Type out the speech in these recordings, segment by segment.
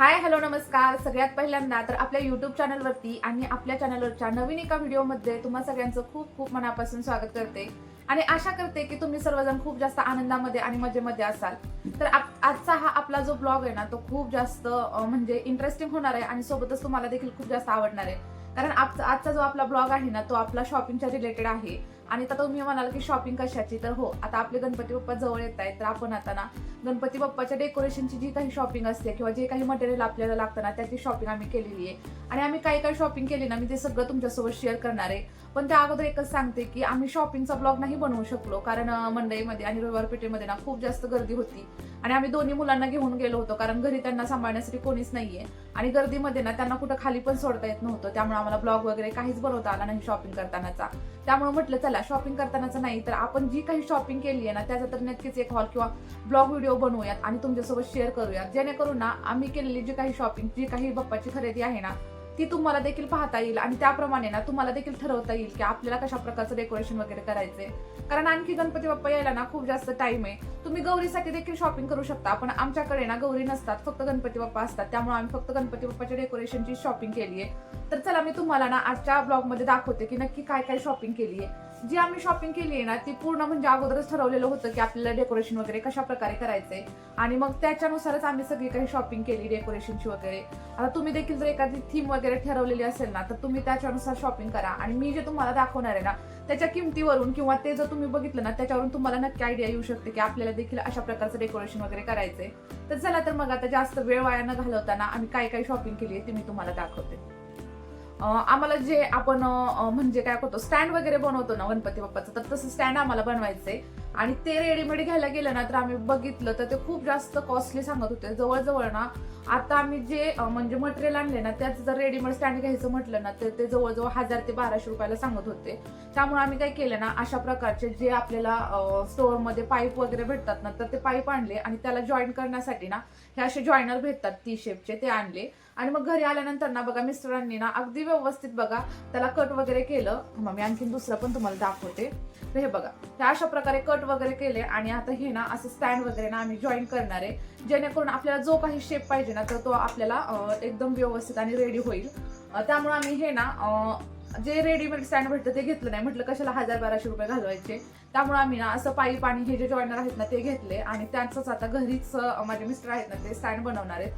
Hi hello नमस्कार. सगळ्यात पहिल्यांदा तर आपल्या युट्यूब चॅनलवरती आणि आपल्या चॅनलवरच्या नवीन एका व्हिडिओमध्ये तुम्हा सगळ्यांचं खूप खूप मनापासून स्वागत करते. आणि आशा करते की तुम्ही सर्वजण खूप जास्त आनंदामध्ये आणि मजेमध्ये असाल. तर आजचा हा आपला जो ब्लॉग आहे ना तो खूप जास्त म्हणजे इंटरेस्टिंग होणार आहे आणि सोबतच तुम्हाला देखील खूप जास्त आवडणार आहे. कारण आजचा आजचा जो आपला ब्लॉग आहे ना तो आपला शॉपिंगच्या रिलेटेड आहे. आणि आता तुम्ही म्हणाल की शॉपिंग कशाची? तर हो आता आपले गणपती बाप्पा जवळ येत आहेत. तर आपण आता ना गणपती बाप्पाच्या डेकोरेशनची जी काही शॉपिंग असते किंवा जे काही मटेरियल आपल्याला लागतं ना त्याची शॉपिंग आम्ही केलेली आहे. आणि आम्ही काही काही शॉपिंग केली ना मी ते सगळं तुमच्यासोबत शेअर करणार आहे. पण त्या अगोदर एकच सांगते की आम्ही शॉपिंगचा ब्लॉग नाही बनवू शकलो कारण मंडईमध्ये आणि रविवार पेठेमध्ये ना खूप जास्त गर्दी होती. आणि आम्ही दोन्ही मुलांना घेऊन गेलो होतो कारण घरी त्यांना सांभाळण्यासाठी कोणीच नाहीये. आणि गर्दीमध्ये ना त्यांना कुठं खाली पण सोडता येत नव्हतं त्यामुळे आम्हाला ब्लॉग वगैरे काहीच बनवता आला नाही शॉपिंग करतानाचा. त्यामुळे म्हटलं चला शॉपिंग करतानाचं नाही तर आपण जी काही शॉपिंग केली आहे ना त्याचा तर नक्कीच एक हॉल किंवा ब्लॉग व्हिडिओ बनवूयात आणि तुमच्यासोबत शेअर करूयात. जेणेकरून ना आम्ही केलेली जी काही शॉपिंग जी काही बाप्पाची खरेदी आहे ना ती तुम्हाला देखील पाहता येईल आणि त्याप्रमाणे ना तुम्हाला देखील ठरवता येईल की आपल्याला कशा प्रकारचं डेकोरेशन वगैरे करायचंय. कारण आणखी गणपती बाप्पा यायला ना खूप जास्त टाइम आहे. तुम्ही गौरीसाठी देखील शॉपिंग करू शकता पण आमच्याकडे ना गौरी नसतात फक्त गणपती बाप्पा असतात. त्यामुळे आम्ही फक्त गणपती बाप्पाच्या डेकोरेशनची शॉपिंग केली आहे तर चला मी तुम्हाला ना आजच्या ब्लॉगमध्ये दाखवते की नक्की काय काय शॉपिंग केली आहे जी आम्ही शॉपिंग केली आहे ना ती पूर्ण म्हणजे अगोदरच ठरवलेलं होतं की आपल्याला डेकोरेशन वगैरे कशा प्रकारे करायचंय. आणि मग त्याच्यानुसारच आम्ही सगळी काही शॉपिंग केली डेकोरेशनची वगैरे. आता तुम्ही देखील जर एखादी थीम वगैरे ठरवलेली असेल ना तर तुम्ही त्याच्यानुसार शॉपिंग करा. आणि मी जे तुम्हाला दाखवणार आहे ना त्याच्या किमतीवरून किंवा ते जर तुम्ही बघितलं ना त्याच्यावरून तुम्हाला नक्की आयडिया येऊ शकते की आपल्याला देखील अशा प्रकारचं डेकोरेशन वगैरे करायचंय. तर चला तर मग आता जास्त वेळ वाया न घालवताना आम्ही काय काय शॉपिंग केली आहे ते मी तुम्हाला दाखवते. आम्हाला जे आपण म्हणजे काय करतो स्टँड वगैरे बनवतो ना गणपती बाप्पाचं तर तसं स्टँड आम्हाला बनवायचंय. आणि ते रेडीमेड घ्यायला गेलं ना तर आम्ही बघितलं तर ते खूप जास्त कॉस्टली सांगत होते. जवळजवळ ना आता आम्ही जे म्हणजे मटेरियल आणले ना त्याचं जर रेडीमेड स्टँड घ्यायचं म्हटलं ना तर ते जवळजवळ हजार ते बाराशे रुपयाला सांगत होते. त्यामुळे आम्ही काय केलं ना अशा प्रकारचे जे आपल्याला स्टोअरमध्ये पाईप वगैरे भेटतात ना तर ते पाईप आणले आणि त्याला जॉईन करण्यासाठी ना हे असे जॉईनर भेटतात ती शेपचे ते आणले. आणि मग घरी आल्यानंतर ना बघा मिस्टरांनी ना अगदी व्यवस्थित बघा त्याला कट वगैरे केलं. मग मी आणखीन दुसरं पण तुम्हाला दाखवते. तर हे बघा तर अशा प्रकारे कट वगैरे केले आणि आता हे ना असं स्टँड वगैरे ना आम्ही जॉईन करणार आहे. जेणेकरून आपल्याला जो काही शेप पाहिजे ना तर तो आपल्याला एकदम व्यवस्थित आणि रेडी होईल. त्यामुळे आम्ही हे ना जे रेडीमेड स्टँड भेटतं ते घेतलं नाही. म्हटलं कशाला हजार बाराशे रुपये घालवायचे. त्यामुळे आम्ही ना असं पाईप आणि हे जे जॉईनर आहेत ना ते घेतले आणि त्यांचंच आता घरीच माझे मिस्टर आहेत ना ते स्टँड बनवणार आहेत.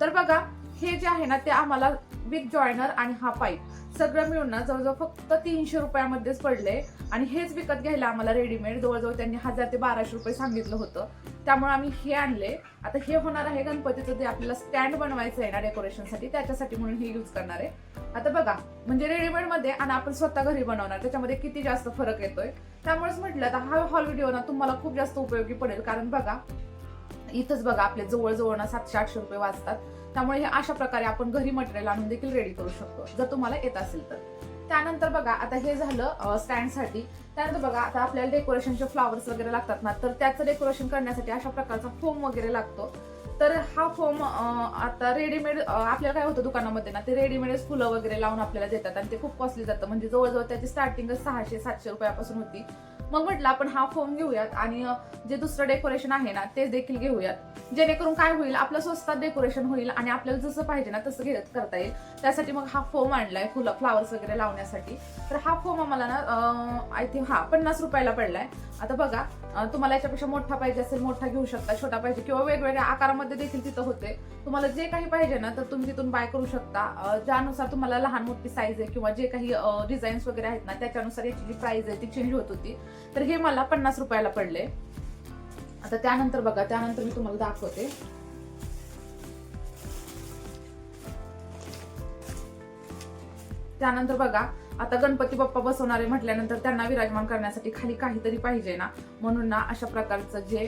तर बघा हे जे आहे ना ते आम्हाला विथ जॉईनर आणि हा पाईप सगळं मिळून ना जवळजवळ फक्त तीनशे रुपयामध्येच पडले आणि हेच विकत घ्यायला आम्हाला रेडीमेड जवळजवळ त्यांनी हजार ते बाराशे रुपये सांगितलं होतं. त्यामुळे आम्ही हे आणले. आता हे होणार आहे गणपतीचं जे आपल्याला स्टँड बनवायचं आहे ना डेकोरेशनसाठी त्याच्यासाठी म्हणून हे यूज करणार आहे. आता बघा म्हणजे रेडीमेडमध्ये आणि आपण स्वतः घरी बनवणार त्याच्यामध्ये किती जास्त फरक येतोय. त्यामुळेच म्हटलं आता हा हॉल व्हिडिओ ना तुम्हाला खूप जास्त उपयोगी पडेल. कारण बघा इथंच बघा आपले जवळजवळ ना सातशे आठशे रुपये वाचतात. त्यामुळे हे अशा प्रकारे आपण घरी मटेरियल आणून देखील रेडी करू शकतो जर तुम्हाला येत असेल तर. त्यानंतर बघा आता हे झालं स्टँडसाठी त्यानंतर बघा आता आपल्याला डेकोरेशनचे फ्लॉवर्स वगैरे लागतात ना तर त्याचं डेकोरेशन करण्यासाठी अशा प्रकारचा फोम वगैरे लागतो. तर हा फोम आता रेडीमेड आपल्याला काय होतं दुकानामध्ये ना ते रेडीमेडच फुलं वगैरे लावून आपल्याला देतात आणि ते खूप कॉस्टली जातं. म्हणजे जवळजवळ त्याची स्टार्टिंगच सहाशे सातशे रुपयापासून होती. मग म्हटलं आपण हा फोम घेऊयात आणि जे दुसरं डेकोरेशन आहे ना ते देखील घेऊयात. जेणेकरून काय होईल आपलं स्वस्तात डेकोरेशन होईल आणि आपल्याला जसं पाहिजे ना तसं घेत करता येईल. त्यासाठी मग हा फोम आणलाय फुलं फ्लावर्स वगैरे लावण्यासाठी. तर हा फोम आम्हाला ना आय थिंक हा पन्नास रुपयाला पडलाय. आता बघा तुम्हाला याच्यापेक्षा मोठा पाहिजे असेल मोठा घेऊ शकता छोटा पाहिजे किंवा वेगवेगळ्या आकारामध्ये देखील तिथं होते. तुम्हाला जे काही पाहिजे ना तर तुम्ही तिथून बाय करू शकता. ज्यानुसार तुम्हाला लहान मोठी साईज आहे किंवा जे काही डिझाईन्स वगैरे आहेत ना त्याच्यानुसार याची जी प्राईज आहे ती चेंज होत होती. तर हे मला पन्नास रुपयाला पडले. आता त्यानंतर बघा त्यानंतर मी तुम्हाला दाखवते. त्यानंतर बघा आता गणपती बाप्पा बसवणारे म्हटल्यानंतर त्यांना विराजमान करण्यासाठी खाली काहीतरी पाहिजे ना? म्हणून ना अशा प्रकारचं जे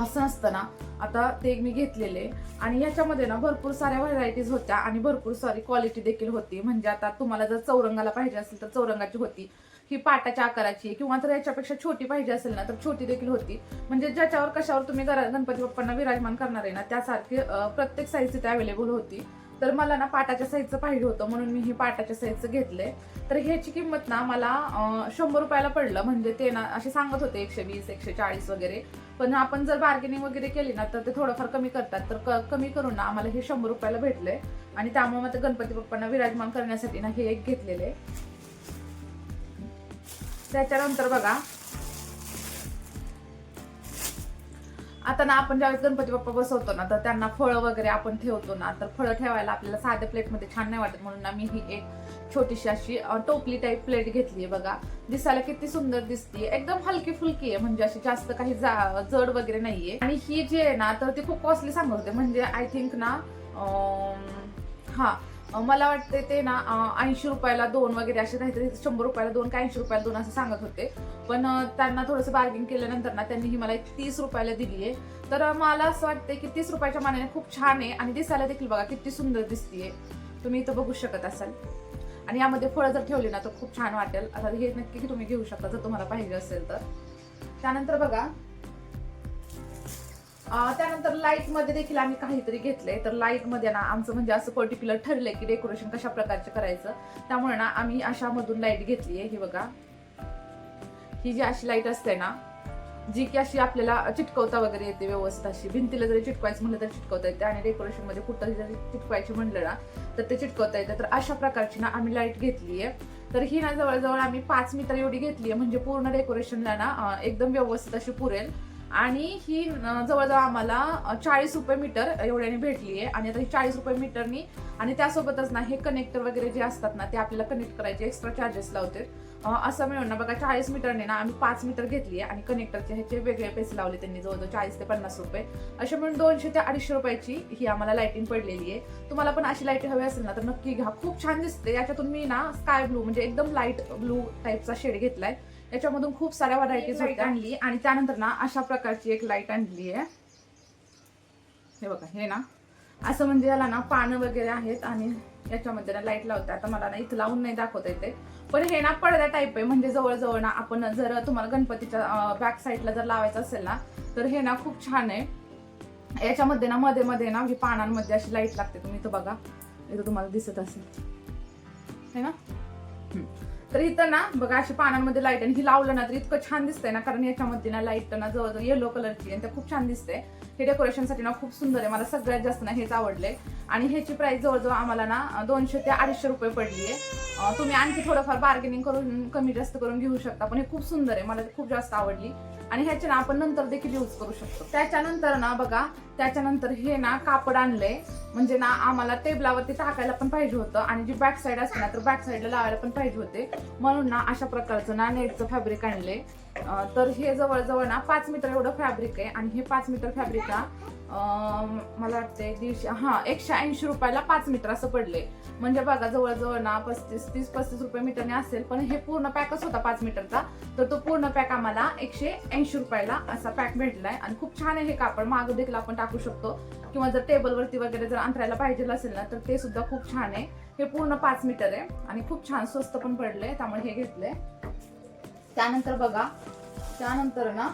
आसन असतं ना आता ते मी घेतलेले. आणि याच्यामध्ये ना भरपूर साऱ्या व्हरायटीज होत्या आणि भरपूर सारी क्वालिटी देखील होती. म्हणजे आता तुम्हाला जर चौरंगाला पाहिजे असेल तर चौरंगाची होती. ही पाटाच्या आकाराची आहे. किंवा जर याच्यापेक्षा छोटी पाहिजे असेल ना तर छोटी देखील होती. म्हणजे ज्याच्यावर कशावर तुम्ही घरा- गणपती बाप्पांना विराजमान करणार आहे ना त्यासारखी प्रत्येक साईज तिथे अवेलेबल होती. तर मला ना पाटाच्या साईजचं पाहिजे होतं म्हणून मी हे पाटाच्या साईजचं घेतले तर ह्याची किंमत ना मला शंभर रुपयाला पडलं. म्हणजे ते ना असे सांगत होते एकशे वीस एकशे चाळीस वगैरे. पण आपण जर बार्गेनिंग वगैरे केली ना तर ते थोडंफार कमी करतात. तर क- कमी करून ना आम्हाला हे शंभर रुपयाला भेटले आणि त्यामुळे मग ते गणपती बाप्पांना विराजमान करण्यासाठी ना हे एक घेतलेले त्याच्यानंतर बघा आता ना आपण ज्यावेळेस गणपती बाप्पा बसवतो ना तर त्यांना फळं वगैरे आपण ठेवतो ना तर फळं ठेवायला आपल्याला साध्या प्लेटमध्ये छान नाही वाटत. म्हणून ना मी ही एक छोटीशी अशी टोपली टाईप प्लेट घेतली आहे बघा. दिसायला किती सुंदर दिसते एकदम हलकी फुलकी आहे म्हणजे अशी जास्त काही जा- जड वगैरे नाहीये. आणि ही जी आहे ना तर ती खूप कॉस्टली सांगत होते. म्हणजे आय थिंक ना हा मला वाटते ते ना ऐंशी रुपयाला दोन वगैरे असे नाहीतरी शंभर रुपयाला दोन का ऐंशी रुपयाला दोन असं सांगत होते. पण त्यांना थोडंसं बार्गिंग केल्यानंतर ना त्यांनी ही मला एक तीस रुपयाला दिली आहे तर मला असं वाटते की तीस रुपयाच्या मानाने खूप छान आहे आणि दिसायला देखील बघा किती सुंदर दिसतीये. तुम्ही इथं बघू शकत असाल. आणि यामध्ये फळं जर ठेवली ना तर खूप छान वाटेल. आता हे नक्की तुम्ही घेऊ शकता जर तुम्हाला पाहिजे असेल तर. त्यानंतर बघा त्यानंतर लाइटमध्ये देखील आम्ही काहीतरी घेतलंय. तर लाइटमध्ये ना आमचं म्हणजे असं पर्टिक्युलर ठरलंय की डेकोरेशन कशा प्रकारचे करायचं. त्यामुळे ना आम्ही अशामधून लाइट घेतलीये ही बघा. ही जी अशी लाइट असते ना जी की अशी आपल्याला चिटकवता वगैरे येते व्यवस्थित अशी. भिंतीला जरी चिटकवायचं म्हणलं तर चिटकवता येते. आणि डेकोरेशनमध्ये कुठं जरी चिटकवायची म्हणलं ना तर ते चिटकवता येतं. तर अशा प्रकारची ना आम्ही लाइट घेतली आहे. तर ही ना जवळजवळ आम्ही पाच मीटर एवढी घेतली आहे. म्हणजे पूर्ण डेकोरेशनला ना एकदम व्यवस्थित अशी पुरेल. आणि ही जवळजवळ आम्हाला चाळीस रुपये मीटर एवढ्याने भेटली आहे. आणि आता ही चाळीस रुपये मीटरनी आणि त्यासोबतच ना हे कनेक्टर वगैरे जे असतात ना ते आपल्याला कनेक्ट करायचे एक्स्ट्रा चार्जेस लावते असं मिळून ना बघा चाळीस मीटरने ना आम्ही पाच मीटर घेतली आहे आणि कनेक्टरचे ह्याचे वेगळे पैसे लावले त्यांनी जवळजवळ चाळीस ते पन्नास रुपये. असे मिळून दोनशे ते अडीचशे रुपयाची ही आम्हाला लाइटिंग पडलेली आहे. तुम्हाला पण अशी लाइट हवी असेल ना तर नक्की घ्या. खूप छान दिसते. याच्यातून मी ना स्काय ब्लू म्हणजे एकदम लाइट ब्लू टाईपचा शेड घेतलाय. याच्यामधून खूप साऱ्या व्हरायटीज होत्या. आणली. आणि त्यानंतर ना अशा प्रकारची एक लाइट आणली आहे. हे बघा हे ना. असं म्हणजे याला ना पानं वगैरे आहेत आणि याच्यामध्ये ना लाइट लावते आता मला ना इथं लावून नाही दाखवता येते पण हे ना पडद्या टाईप आहे. म्हणजे जवळजवळ ना आपण जर तुम्हाला गणपतीच्या बॅक साईडला जर लावायचं असेल ना तर हे ना खूप छान आहे. याच्यामध्ये ना मध्ये मध्ये ना ही पानांमध्ये अशी लाइट लागते. तुम्ही इथं बघा. इथं तुम्हाला दिसत असेल. है ना. तर इथं ना बघा अशी पानांमध्ये लाइट आणि ही लावलं ना तर इतकं छान दिसतंय ना कारण याच्यामध्ये ना लाइट ना जवळजवळ येलो कलरची आणि ते खूप छान दिसते हे डेकोरेशनसाठी ना खूप सुंदर आहे. मला सगळ्यात जास्त ना हेच आवडले आणि ह्याची प्राइस जवळजवळ आम्हाला ना दोनशे ते अडीचशे रुपये पडली आहे. तुम्ही आणखी थोडंफार बार्गेनिंग करून कमी जास्त करून घेऊ शकता. पण हे खूप सुंदर आहे. मला ती खूप जास्त आवडली. आणि ह्याचे ना आपण नंतर देखील यूज करू शकतो. त्याच्यानंतर ना बघा त्याच्यानंतर हे ना कापड आणलंय. म्हणजे ना आम्हाला टेबलावरती टाकायला पण पाहिजे होतं आणि जी बॅक साईड असते ना तर बॅक साईडला लावायला पण पाहिजे होते. म्हणून ना अशा प्रकारचं ना नेटचं फॅब्रिक आणले तर हे जवळजवळ ना पाच मीटर एवढं फॅब्रिक आहे आणि हे पाच मीटर फॅब्रिक ना मला वाटते दीडशे हा एकशे ऐंशी रुपयाला पाच मीटर असं पडले म्हणजे बघा जवळजवळ ना पस्तीस तीस पस्तीस रुपये मीटरने असेल पण हे पूर्ण पॅकच होता पाच मीटरचा. तर तो पूर्ण पॅक आम्हाला एकशे ऐंशी रुपयाला असा पॅक भेटलाय. आणि खूप छान आहे हे कापड. मागं देखील आपण टाकू शकतो. किंवा जर टेबलवरती वगैरे जर अंतरायला पाहिजे असेल ना तर ते सुद्धा खूप छान आहे. हे पूर्ण पाच मीटर आहे. आणि खूप छान स्वस्त पण पडले त्यामुळे हे घेतले त्यानंतर बघा त्यानंतर ना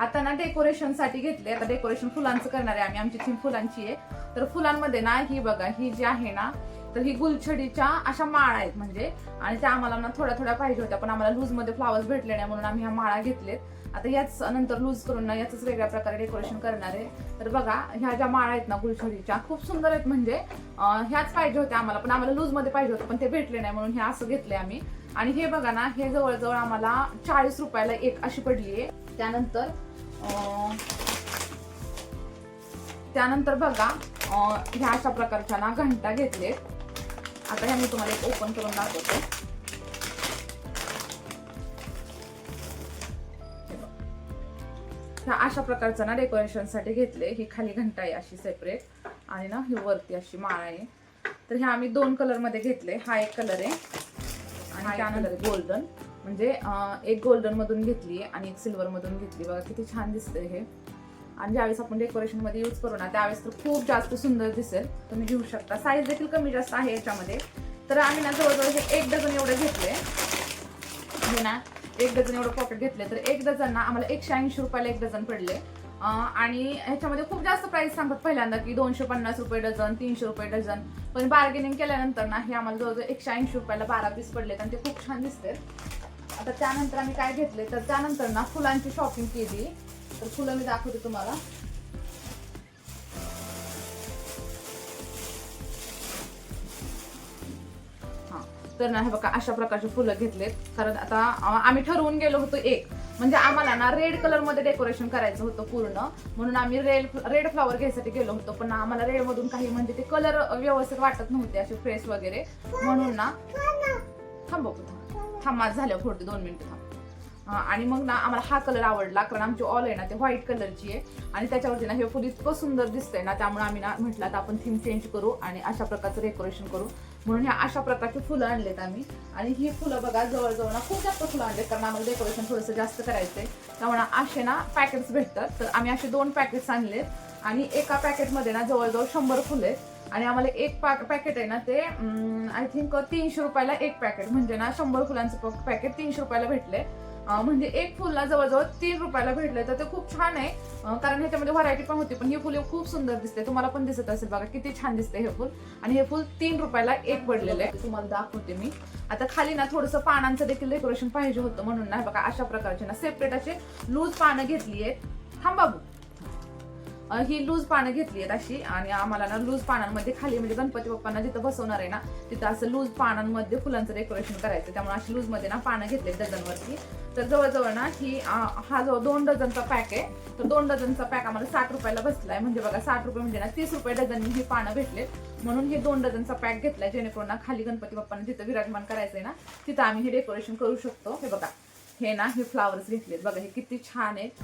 आता ना डेकोरेशनसाठी घेतले आता डेकोरेशन फुलांचं करणार आहे आम्ही. आमची थीम फुलांची आहे. तर फुलांमध्ये ना ही बघा ही जी आहे ना तर ही गुलछडीच्या अशा माळा आहेत म्हणजे. आणि त्या आम्हाला ना थोड्या थोड्या पाहिजे होत्या पण आम्हाला लूजमध्ये फ्लावर्स भेटले नाही म्हणून आम्ही ह्या माळा घेतलेत. आता याच नंतर लूज करून ना याच वेगळ्या प्रकारे डेकोरेशन करणार आहे. तर बघा ह्या ज्या माळा आहेत ना गुलछडीच्या खूप सुंदर आहेत म्हणजे. ह्याच पाहिजे होत्या आम्हाला पण आम्हाला लूजमध्ये पाहिजे होतं पण ते भेटले नाही म्हणून हे असं घेतले आम्ही. आणि हे बघा ना हे जवळजवळ आम्हाला चाळीस रुपयाला एक अशी पडली आहे. त्यानंतर त्यानंतर बघा ह्या अशा प्रकारच्या ना घंटा घेतलेत. आता ह्या मी तुम्हाला एक ओपन करून दाखवते. ह्या अशा प्रकारचा ना डेकोरेशनसाठी घेतले. ही खाली घंटा आहे अशी सेपरेट आणि ना ही वरती अशी माळ आहे. तर ह्या आम्ही दोन कलरमध्ये घेतले. हा एक कलर आहे. आणि त्यानंतर गोल्डन म्हणजे एक गोल्डनमधून घेतली आणि एक सिल्वरमधून घेतली. बघा किती छान दिसतंय हे. आणि ज्यावेळेस आपण डेकोरेशनमध्ये यूज करू ना त्यावेळेस तर खूप जास्त सुंदर दिसेल. तुम्ही घेऊ शकता. साईज देखील कमी जास्त आहे याच्यामध्ये. तर आम्ही ना जवळजवळ हे एक डझन एवढं घेतले. हे ना एक डझन एवढं पॉकेट घेतले. तर एक डझन ना आम्हाला एकशे ऐंशी रुपयाला एक डझन पडले. आणि ह्याच्यामध्ये खूप जास्त प्राईस सांगतात पहिल्यांदा की दोनशे पन्नास रुपये डझन तीनशे रुपये डझन पण बार्गेनिंग केल्यानंतर ना हे आम्हाला जवळजवळ एकशे ऐंशी रुपयाला बारा पीस पडलेत आणि ते खूप छान दिसते आता त्यानंतर आम्ही काय घेतले तर त्यानंतर ना फुलांची शॉपिंग केली. तर फुलं मी दाखवते तुम्हाला. तर ना हे बघा अशा प्रकारचे फुलं घेतलेत. कारण आता आम्ही ठरवून गेलो होतो एक. म्हणजे आम्हाला ना रेड कलरमध्ये डेकोरेशन करायचं होतं पूर्ण. म्हणून आम्ही रेड रेड फ्लॉवर घ्यायसाठी गेलो होतो. पण आम्हाला रेड मधून काही म्हणजे ते कलर व्यवस्थित वाटत नव्हते असे फ्रेश वगैरे. म्हणून ना थांबव थांब. थांब माझं झालं फोडते दोन मिनिटं थांब. आणि मग ना आम्हाला हा कलर आवडला कारण आमची ऑल आहे ना ते व्हाईट कलरची आहे. आणि त्याच्यावरती ना हे फुल इतकं सुंदर दिसतंय ना त्यामुळे आम्ही ना म्हटलं आता आपण थीम चेंज करू आणि अशा प्रकारचं डेकोरेशन करू. म्हणून ह्या अशा प्रकारची फुलं आणलेत आम्ही. आणि ही फुलं बघा जवळजवळ ना खूप जास्त फुलं आणलेत कारण आम्हाला डेकोरेशन थोडंसं जास्त करायचंय. त्यामुळे असे ना पॅकेट्स भेटतात. तर आम्ही असे दोन पॅकेट्स आणलेत. आणि एका पॅकेटमध्ये ना जवळजवळ शंभर फुलं आहेत. आणि आम्हाला एक पॅकेट आहे ना ते आय थिंक तीनशे रुपयाला एक पॅकेट म्हणजे ना शंभर फुलांचं पॅकेट तीनशे रुपयाला भेटले. म्हणजे एक फुलला जवळजवळ तीन रुपयाला भेटले. तर ते खूप छान आहे. कारण ह्याच्यामध्ये व्हरायटी पण होती पण ही फुले खूप सुंदर दिसते. तुम्हाला पण दिसत असेल बघा किती छान दिसते हे फुल. आणि हे फुल तीन रुपयाला एक पडलेलं आहे. तुम्हाला दाखवते मी. आता खाली ना थोडंसं पानांचं देखील डेकोरेशन पाहिजे होतं म्हणून ना बघा अशा प्रकारचे ना सेपरेट असे लूज पानं घेतली आहेत. थांब बाबू. ही लूज पानं घेतली आहेत अशी आणि आम्हाला ना लूज पानांमध्ये खाली म्हणजे गणपती बाप्पांना जिथं बसवणार आहे ना तिथं असं लूज पानांमध्ये फुलांचं डेकोरेशन करायचं. त्यामुळे अशी लूजमध्ये ना पानं घेतली डझनवरती. तर जवळजवळ ना ही हा जो दोन डझनचा पॅक आहे तर दोन डझनचा पॅक आम्हाला साठ रुपयाला बसलाय. म्हणजे बघा साठ रुपये म्हणजे ना तीस रुपये डझन ही पानं भेटलेत म्हणून हे दोन डझनचा पॅक घेतलाय जेणेकरून ना खाली गणपती बाप्पांना जिथं विराजमान करायचं आहे ना तिथं आम्ही हे डेकोरेशन करू शकतो. हे बघा. हे ना हे फ्लावर्स घेतलेत. बघा हे किती छान आहेत.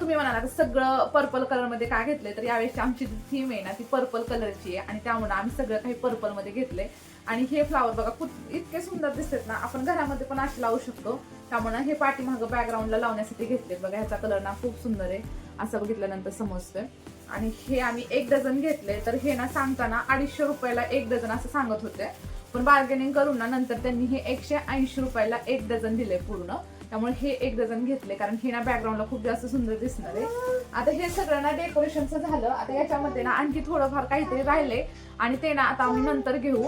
तुम्ही म्हणाला सगळं पर्पल कलरमध्ये काय घेतलंय? तर यावेळेची आमची जी थीम आहे ना ती पर्पल कलरची आहे. आणि त्यामुळे आम्ही सगळं काही पर्पलमध्ये घेतले घेतलंय. आणि हे फ्लावर बघा खूप इतके सुंदर दिसतात ना. आपण घरामध्ये पण असे लावू शकतो. त्यामुळे हे पाठीमागं बॅकग्राऊंडला लावण्यासाठी घेतलेत. बघा ह्याचा कलर ना खूप सुंदर आहे. असं बघितल्यानंतर समजतंय. आणि हे आम्ही एक डझन घेतले तर हे ना सांगताना अडीचशे रुपयाला एक डझन असं सांगत होते. पण बार्गेनिंग करून ना नंतर त्यांनी हे एकशे ऐंशी रुपयाला एक डझन दिले पूर्ण. त्यामुळे हे एक डझन घेतले कारण हे ना बॅकग्राऊंडला खूप जास्त सुंदर दिसणार आहे. आता हे सगळं ना डेकोरेशनचं झालं. आता याच्यामध्ये ना आणखी थोडंफार काहीतरी राहिले आणि ते ना आता आम्ही नंतर घेऊ.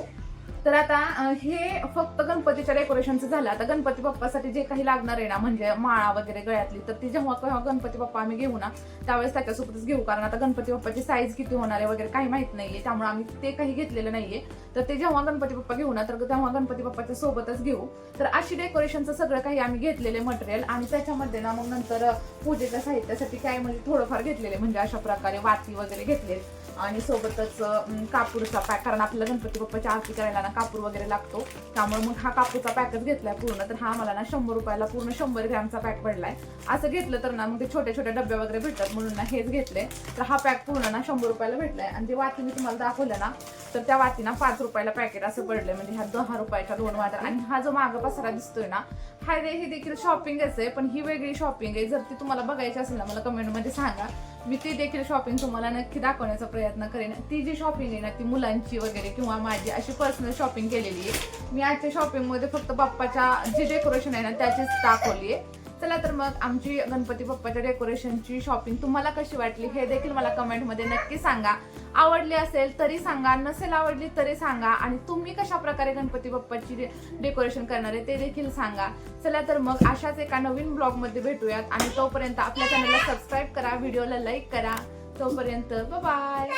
तर आता हे फक्त गणपतीच्या डेकोरेशनचं झालं. आता गणपती बाप्पासाठी जे काही लागणार आहे ना म्हणजे माळा वगैरे गळ्यातली तर ती जेव्हा केव्हा गणपती बाप्पा आम्ही घेऊ ना त्यावेळेस त्याच्यासोबतच घेऊ. कारण आता गणपती बाप्पाची साईज किती होणार आहे वगैरे काही माहीत नाहीये. त्यामुळे आम्ही ते काही घेतलेलं नाहीये. तर ते जेव्हा गणपती बाप्पा घेऊ ना तर तेव्हा गणपती बाप्पाच्या सोबतच घेऊ. तर अशी डेकोरेशनचं सगळं काही आम्ही घेतलेले मटेरियल आणि त्याच्यामध्ये ना मग नंतर पूजेच्या साहित्यासाठी काय म्हणजे थोडंफार घेतलेले म्हणजे अशा प्रकारे वाती वगैरे घेतले आणि सोबतच कापूरचा पॅक कारण आपल्याला गणपती बाप्पाची आरती करायला ना कापूर वगैरे लागतो. त्यामुळे मग हा कापूरचा पॅकच घेतलाय पूर्ण. तर हा मला ना शंभर रुपयाला पूर्ण शंभर ग्रॅमचा पॅक पडलाय. असं घेतलं तर ना मग ते छोट्या छोट्या डब्या वगैरे भेटतात. म्हणून ना हेच घेतले. तर हा पॅक पूर्ण ना शंभर रुपयाला भेटलाय. आणि जे वाती मी तुम्हाला दाखवलं ना तर त्या वातीना पाच रुपयाला पॅकेट असं पडलंय. म्हणजे ह्या दहा रुपयाच्या दोन वाट्या आणि हा जो मागं पसारा दिसतोय ना हा रे हे देखील शॉपिंगच आहे. पण ही वेगळी शॉपिंग आहे. जर ती तुम्हाला बघायची असेल ना मला कमेंटमध्ये सांगा. मी ती देखील शॉपिंग तुम्हाला नक्की दाखवण्याचा प्रयत्न करेन. ती जी शॉपिंग आहे ना ती मुलांची वगैरे किंवा माझी अशी पर्सनल शॉपिंग केलेली आहे. मी आजच्या शॉपिंगमध्ये फक्त बाप्पाच्या जे डेकोरेशन आहे ना त्याचीच दाखवली आहे. चला तर मग आमची गणपती बाप्पाच्या डेकोरेशनची शॉपिंग तुम्हाला कशी वाटली हे देखील मला कमेंटमध्ये नक्की सांगा. आवडली असेल तरी सांगा नसेल आवडली तरी सांगा आणि तुम्ही कशा प्रकारे गणपती बाप्पाची डेकोरेशन करणार आहे ते देखील सांगा. चला तर मग अशाच एका नवीन ब्लॉगमध्ये भेटूयात आणि तोपर्यंत आपल्या चॅनलला सबस्क्राईब करा व्हिडिओला लाईक करा. तोपर्यंत बाय